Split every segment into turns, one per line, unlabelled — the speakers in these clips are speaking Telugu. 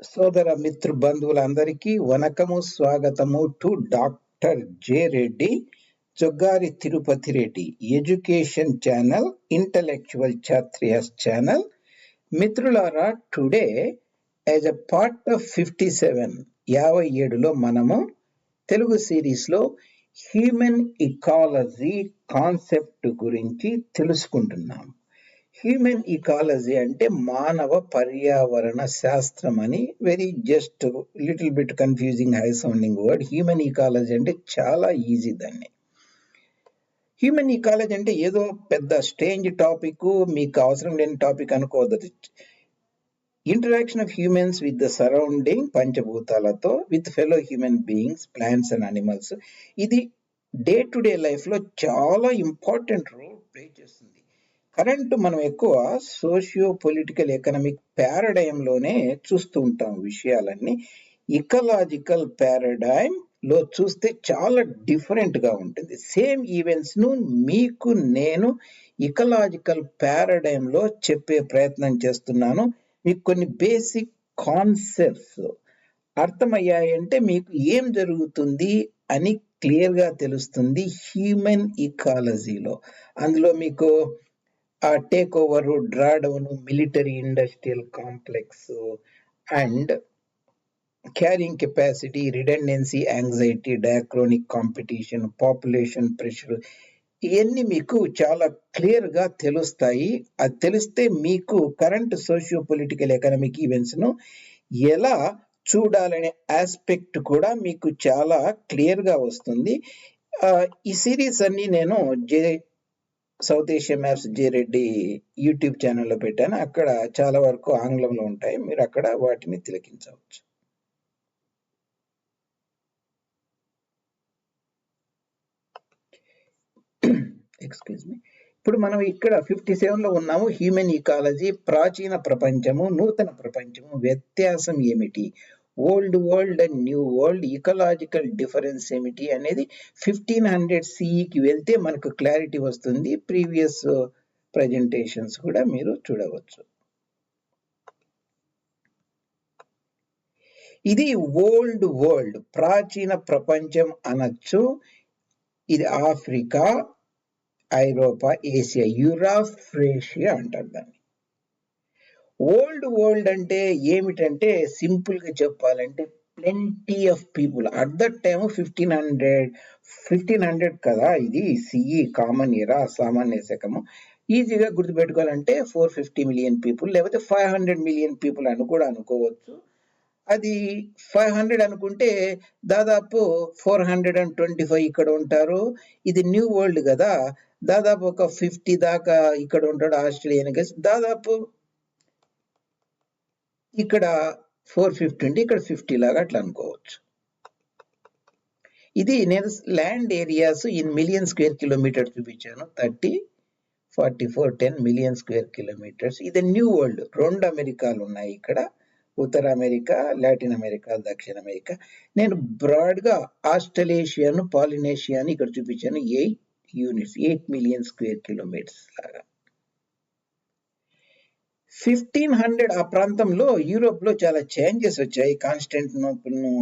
సోదర మిత్రు బంధువులందరికీ వనకము స్వాగతము to doctor J Reddy Joggari Tirupati Reddy education channel intellectual ఛాత్రియస్ channel. మిత్రులారా today as a part of fifty seven యాభై ఏడులో మనము తెలుగు సిరీస్లో హ్యూమన్ ఇకాలజీ కాన్సెప్ట్ గురించి తెలుసుకుంటున్నాం. హ్యూమన్ ఇకాలజీ అంటే మానవ పర్యావరణ శాస్త్రం అని very just little bit confusing high sounding word human ecology అంటే చాలా ఈజీ దాన్ని. హ్యూమన్ ఇకాలజీ అంటే ఏదో పెద్ద స్ట్రేంజ్ టాపిక్ మీకు అవసరం లేని టాపిక్ అనుకోవద్దు. Interaction of humans with the surrounding పంచభూతాలతో with fellow human beings plants and animals ఇది డే టు డే లైఫ్లో చాలా ఇంపార్టెంట్ రోల్ ప్లే చేస్తుంది. కరెంట్ మనం ఎక్కువ సోషియో పొలిటికల్ ఎకనామిక్లోనే చూస్తూ ఉంటాం విషయాలన్నీ. ఇకలాజికల్ ప్యారడైమ్లో చూస్తే చాలా డిఫరెంట్గా ఉంటుంది. సేమ్ ఈవెంట్స్ను మీకు నేను ఇకలాజికల్ పారాడైమ్ చెప్పే ప్రయత్నం చేస్తున్నాను. మీకు కొన్ని బేసిక్ కాన్సెప్ట్స్ అర్థమయ్యాయంటే మీకు ఏం జరుగుతుంది అని క్లియర్గా తెలుస్తుంది హ్యూమన్ ఇకాలజీలో. అందులో మీకు ఆ take over drawdown military industrial complex and carrying capacity redundancy anxiety diachronic competition population pressure ఇవన్నీ మీకు చాలా క్లియర్గా తెలుస్తాయి. అది తెలిస్తే మీకు కరెంట్ సోషియో పొలిటికల్ ఎకనామిక్ ఈవెంట్స్ను ఎలా చూడాలనే ఆస్పెక్ట్ కూడా మీకు చాలా క్లియర్గా వస్తుంది ఈ సిరీస్ అన్ని నేను J south Asia maps G Reddy YouTube ఛానల్లో పెట్టాను. అక్కడ చాలా వరకు ఆంగ్లంలో ఉంటాయి. మీరు అక్కడ వాటిని తిలకించవచ్చు. ఎక్స్క్యూజ్ మీ ఇప్పుడు మనం ఇక్కడ ఫిఫ్టీ సెవెన్లో ఉన్నాము. హ్యూమన్ ఈకాలజీ ప్రాచీన ప్రపంచము నూతన ప్రపంచము వ్యత్యాసం ఏమిటి? Old world and new world ecological difference ఏమిటి అనేది ఫిఫ్టీన్ హండ్రెడ్ సిఈకి వెళ్తే మనకు క్లారిటీ వస్తుంది. ప్రీవియస్ ప్రజెంటేషన్స్ uh, కూడా మీరు చూడవచ్చు. ఇది ఓల్డ్ వరల్డ్ ప్రాచీన ప్రపంచం అనొచ్చు. ఇది ఆఫ్రికా ఐరోపా ఏసియా యూరాఫ్రేషియా అంటారు దాన్ని. ఓల్డ్ వరల్డ్ అంటే ఏమిటంటే సింపుల్గా చెప్పాలంటే plenty of people at that time fifteen hundred fifteen hundred కదా ఇది సిఈ కామన్ ఇరా సామాన్య శకము ఈజీగా గుర్తుపెట్టుకోవాలంటే ఫోర్ ఫిఫ్టీ మిలియన్ పీపుల్ లేకపోతే ఫైవ్ హండ్రెడ్ మిలియన్ పీపుల్ అని కూడా అనుకోవచ్చు. అది ఫైవ్ హండ్రెడ్ అనుకుంటే దాదాపు four hundred and twenty five ఇక్కడ ఉంటారు. ఇది న్యూ వరల్డ్ కదా. దాదాపు ఒక ఫిఫ్టీ దాకా ఇక్కడ ఉంటాడు ఆస్ట్రేలియన్. దాదాపు ఇక్కడ ఫోర్ ఫిఫ్టీ ఉంటే ఇక్కడ ఫిఫ్టీ లాగా అట్లా అనుకోవచ్చు. ఇది నేను land areas in million square kilometer చూపించాను. Thirty forty four ten million square kilometers ఇది న్యూ వరల్డ్ రెండు అమెరికాలు ఉన్నాయి ఇక్కడ. ఉత్తర అమెరికా లాటిన్ అమెరికా దక్షిణ అమెరికా. నేను బ్రాడ్గా ఆస్ట్రేలేషియాను పాలినేషియాను ఇక్కడ చూపించాను. Eight units eight million square kilometers లాగా. ఫిఫ్టీన్ హండ్రెడ్ ఆ ప్రాంతంలో యూరోప్లో చాలా చేంజెస్ వచ్చాయి. కాన్స్టెంటినోపుల్ను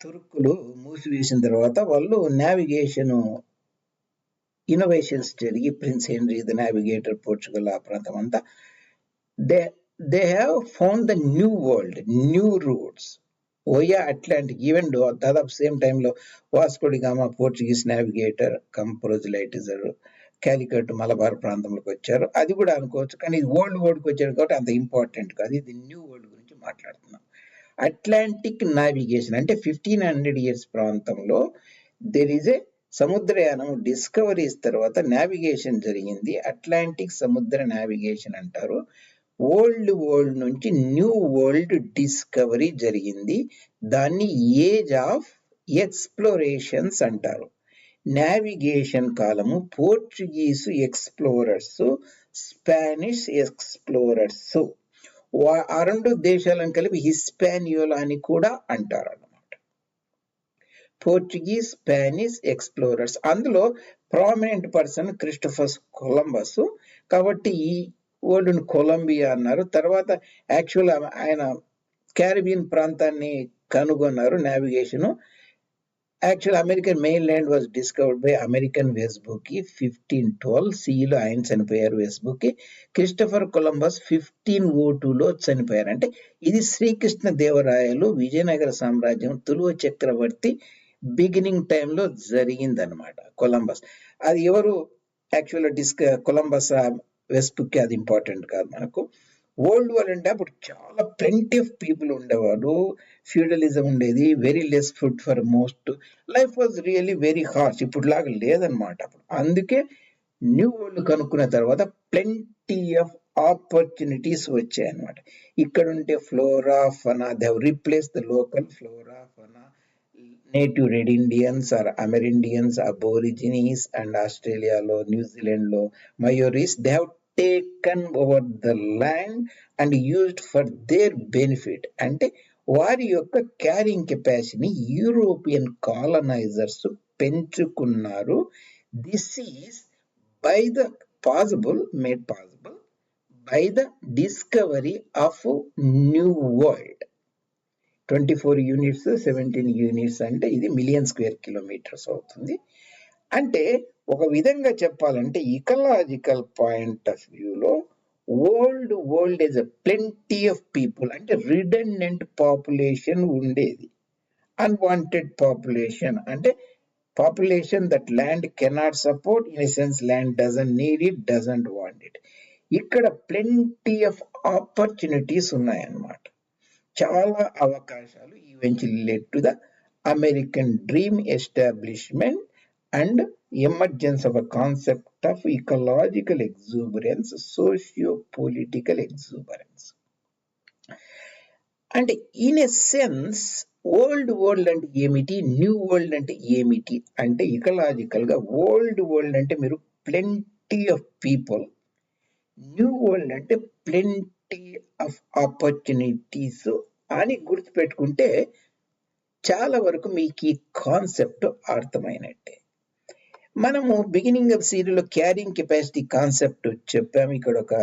తుర్కులు మూసివేసిన తర్వాత వాళ్ళు నావిగేషన్ ఇన్నోవేషన్స్ జరిగి Prince Henry the navigator Portugal ఆ ప్రాంతం అంతా they they have found the new world new routes. Via Atlantic even దాదాపు సేమ్ టైంలో Vasco da Gama Portuguese navigator కంప్రోజులైటిజర్ Calicut Malabar ప్రాంతంలోకి వచ్చారు. అది కూడా అనుకోవచ్చు. కానీ ఇది ఓల్డ్ వరల్డ్కి వచ్చారు కాబట్టి అంత ఇంపార్టెంట్ కాదు. ఇది న్యూ వరల్డ్ గురించి మాట్లాడుతున్నాం. అట్లాంటిక్ నావిగేషన్ అంటే ఫిఫ్టీన్ హండ్రెడ్ ఇయర్స్ ప్రాంతంలో దెర్ ఈజ్ ఏ సముద్రయానం డిస్కవరీస్ తర్వాత నావిగేషన్ జరిగింది. అట్లాంటిక్ సముద్ర నావిగేషన్ అంటారు. ఓల్డ్ వరల్డ్ నుంచి న్యూ వరల్డ్ డిస్కవరీ జరిగింది. దాన్ని ఏజ్ ఆఫ్ ఎక్స్ప్లోరేషన్స్ అంటారు. నావిగేషన్ కాలము పోర్చుగీసు ఎక్స్ప్లోరర్స్ స్పానిష్ ఎక్స్ప్లోరర్స్ ఆ రెండు దేశాలను కలిపి హిస్పానియోలా అని కూడా అంటారు అన్నమాట పోర్చుగీస్ స్పానిష్ ఎక్స్ప్లోరర్స్ అందులో ప్రామినెంట్ పర్సన్ క్రిస్టఫస్ కొలంబస్ కాబట్టి ఈ ఓల్డ్ని కొలంబియా అన్నారు. తర్వాత యాక్చువల్ ఆయన క్యారిబియన్ ప్రాంతాన్ని కనుగొన్నారు navigation actual American main land was discovered by American Vespucci fifteen twelve సిలో ఆయన చనిపోయారు వెస్బుకి క్రిస్టఫర్ కొలంబస్ ఫిఫ్టీన్ ఓ టూలో చనిపోయారు. అంటే ఇది శ్రీకృష్ణ దేవరాయలు విజయనగర సామ్రాజ్యం తులువ చక్రవర్తి బిగినింగ్ టైంలో జరిగిందనమాట కొలంబస్ అది ఎవరు? యాక్చువల్ డిస్క కొలంబస్ వెస్బుక్కి అది ఇంపార్టెంట్ కాదు మనకు. ఓల్డ్ వరల్డ్ అంటే అప్పుడు చాలా ప్లెంటీ ఆఫ్ పీపుల్ ఉండేవారు. ఫ్యూడలిజం ఉండేది very less food for most life was really very harsh ఇప్పుడు లాగా లేదనమాట అప్పుడు అందుకే న్యూ వరల్డ్ కనుక్కున్న తర్వాత ప్లెంటీ ఆఫ్ ఆపర్చునిటీస్ వచ్చాయి అనమాట ఇక్కడ ఉంటే flora fauna they replace the local flora fauna native red Indians or Amerindians aborigines and ఆస్ట్రేలియాలో న్యూజిలాండ్లో Maoris they have taken over the land and used for their benefit అంటే వారి యొక్క క్యారింగ్ కెపాసిటీని యూరోపియన్ కాలనైజర్స్ పెంచుకున్నారు. This is by the possible made possible by the discovery of new world twenty four units seventeen units అంటే ఇది మిలియన్ స్క్వేర్ కిలోమీటర్స్ అవుతుంది. అంటే ఒక విధంగా చెప్పాలంటే ఇకలాజికల్ పాయింట్ ఆఫ్ వ్యూలో old world age plenty of people అంటే రిడెండెంట్ పాపులేషన్ ఉండేది. అన్వాంటెడ్ పాపులేషన్ అంటే population that land cannot support in sense land doesn't need it doesn't want it ఇక్కడ ప్లెంటీ ఆఫ్ ఆపర్చునిటీస్ ఉన్నాయన్నమాట. చాలా అవకాశాలు eventually led to the American dream establishment and emergence of a concept of ecological exuberance socio political exuberance అంటే in a sense old world అంటే ఏమిటి? న్యూ వరల్డ్ అంటే ఏమిటి? అంటే ఇకలాజికల్గా ఓల్డ్ వరల్డ్ అంటే మీరు plenty of people new world అంటే ప్లెంటీ ఆఫ్ ఆపర్చునిటీస్ అని గుర్తుపెట్టుకుంటే చాలా వరకు మీకు ఈ కాన్సెప్ట్ అర్థమైనట్టే. మనము beginning of serial carrying capacity concept చెప్పాము. ఇక్కడ ఒక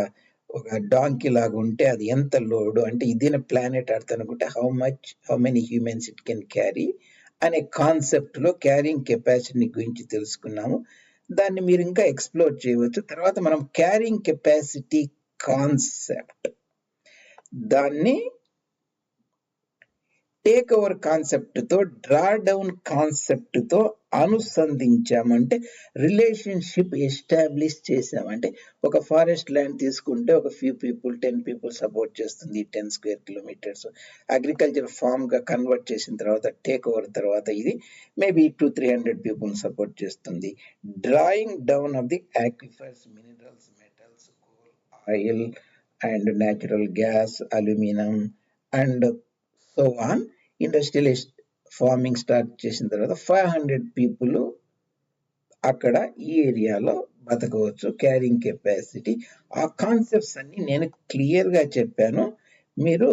ఒక డాంకీ లాగా ఉంటే అది ఎంత లోడ్ అంటే ఇదిన ప్లానెట్ అర్త్ అనుకుంటే how much how many humans it can carry అనే కాన్సెప్ట్లో క్యారింగ్ కెపాసిటీని గురించి తెలుసుకున్నాము. దాన్ని మీరు ఇంకా ఎక్స్ప్లోర్ చేయవచ్చు. తర్వాత మనం క్యారింగ్ కెపాసిటీ కాన్సెప్ట్ దాన్ని టేక్ ఓవర్ కాన్సెప్ట్తో డ్రా డౌన్ కాన్సెప్ట్తో అనుసంధించామంటే రిలేషన్షిప్ ఎస్టాబ్లిష్ చేసామంటే ఒక ఫారెస్ట్ ల్యాండ్ తీసుకుంటే ఒక few people ten people support చేస్తుంది టెన్ స్క్వేర్ కిలోమీటర్స్ అగ్రికల్చర్ ఫామ్గా కన్వర్ట్ చేసిన తర్వాత టేక్ ఓవర్ తర్వాత ఇది maybe two three hundred people support చేస్తుంది. Drawing down of the aquifers minerals metals coal oil and natural gas aluminium and so on industrial farming start చేసిన తర్వాత ఫైవ్ హండ్రెడ్ పీపుల్ అక్కడ ఈ ఏరియాలో బతకవచ్చు క్యారింగ్ కెపాసిటీ ఆ కాన్సెప్ట్స్ అన్ని నేను క్లియర్గా చెప్పాను. మీరు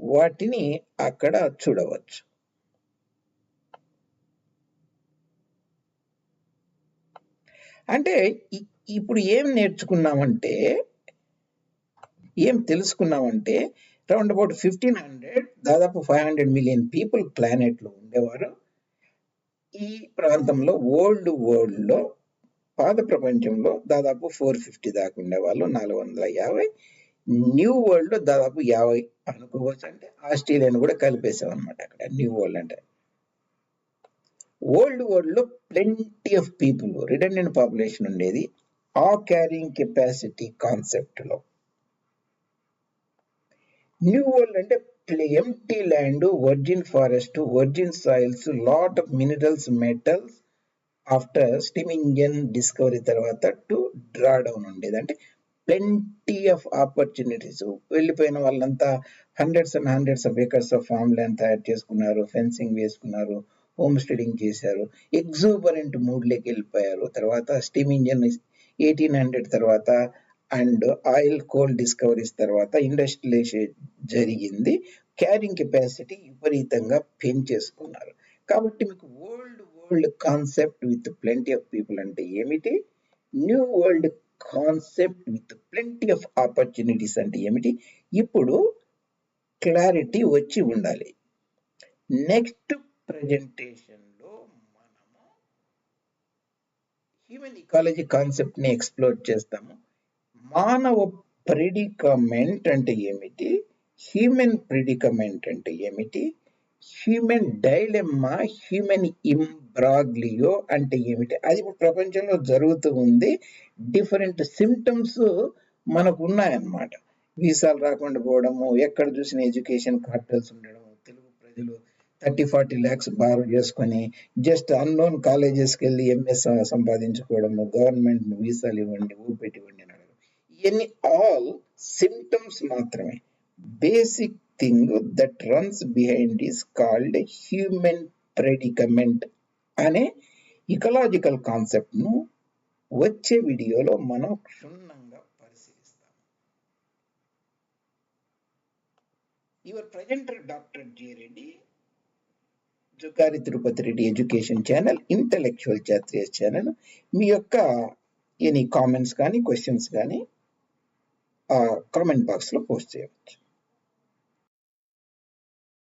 వాటిని అక్కడ చూడవచ్చు. అంటే ఇప్పుడు ఏం నేర్చుకున్నామంటే ఏం తెలుసుకున్నామంటే రౌండ్ అబౌట్ ఫిఫ్టీన్ హండ్రెడ్ దాదాపు ఫైవ్ హండ్రెడ్ మిలియన్ పీపుల్ ప్లానెట్లో ఉండేవారు. ఈ ప్రాంతంలో ఓల్డ్ వరల్డ్లో పాత ప్రపంచంలో దాదాపు ఫోర్ ఫిఫ్టీ దాకా ఉండేవాళ్ళు నాలుగు వందల యాభై. న్యూ వరల్డ్ దాదాపు యాభై అనుకోవచ్చు అంటే ఆస్ట్రేలియాను కూడా కలిపేసాం అనమాట అక్కడ న్యూ వరల్డ్ అంటే. ఓల్డ్ వరల్డ్లో ప్లెంటీ ఆఫ్ పీపుల్ రిటర్నెంట్ పాపులేషన్ ఉండేది. ఆ క్యారింగ్ కెపాసిటీ కాన్సెప్ట్లో న్యూ వరల్డ్ అంటే empty land virgin forest virgin soils lot of minerals metals after steam engine discovery తర్వాత టు డ్రా డౌన్ ఉండేది. అంటే ప్లెంటీ ఆఫ్ ఆపర్చునిటీస్ వెళ్ళిపోయిన వాళ్ళంతా hundreds and hundreds of acres of farm land తయారు చేసుకున్నారు ఫెన్సింగ్ వేసుకున్నారు హోమ్ స్టడింగ్ చేశారు ఎగ్జూబరెంట్ మూడ్లోకి వెళ్ళిపోయారు. తర్వాత స్టీమ్ ఇంజన్ ఎయిటీన్ హండ్రెడ్ తర్వాత అండ్ ఆయిల్ కోల్ డిస్కవరీస్ తర్వాత ఇండస్ట్రియలైజేషన్ జరిగింది. క్యారింగ్ కెపాసిటీ విపరీతంగా పెంచేసుకున్నారు. కాబట్టి మీకు old world concept with plenty of people అంటే ఏమిటి? New world concept with plenty of opportunities అంటే ఏమిటి? ఇప్పుడు క్లారిటీ వచ్చి ఉండాలి. నెక్స్ట్ ప్రజెంటేషన్లో మనము హ్యూమన్ ఇకాలజీ కాన్సెప్ట్ని ఎక్స్ప్లోర్ చేస్తాము. మానవ ప్రిడికమెంట్ అంటే ఏమిటి? హ్యూమెన్ ప్రిడికమెంట్ అంటే ఏమిటి? హ్యూమెన్ డైలెమ్మా హ్యూమెన్ ఇంబ్రాగ్లియో అంటే ఏమిటి? అది ఇప్పుడు ప్రపంచంలో జరుగుతూ ఉంది. డిఫరెంట్ సిమ్టమ్స్ మనకు ఉన్నాయన్నమాట. వీసాలు రాకుండా పోవడము ఎక్కడ చూసిన ఎడ్యుకేషన్ కార్టల్స్ ఉండడము తెలుగు ప్రజలు థర్టీ ఫార్టీ ల్యాక్స్ బారో చేసుకొని జస్ట్ అన్నోన్ కాలేజెస్కి వెళ్ళి ఎంఎస్ సంపాదించుకోవడము గవర్నమెంట్ వీసాలు ఇవ్వండి ఊపెట్టి ఇవ్వండి ఇవన్నీ ఆల్ సిమ్టమ్స్ మాత్రమే. Basic thing that runs behind is called human predicament అనే ఇకలాజికల్ కాన్సెప్ట్ను వచ్చే వీడియోలో మనం క్షుణ్ణంగా పరిశీలిస్తాం your presenter doctor G Reddy Jukari Tirupati Reddy education channel intellectual చాత్రియస్ channel. మీ యొక్క ఎనీ కామెంట్స్ కానీ క్వశ్చన్స్ కానీ ఆ కామెంట్ బాక్స్లో పోస్ట్ చేయవచ్చు.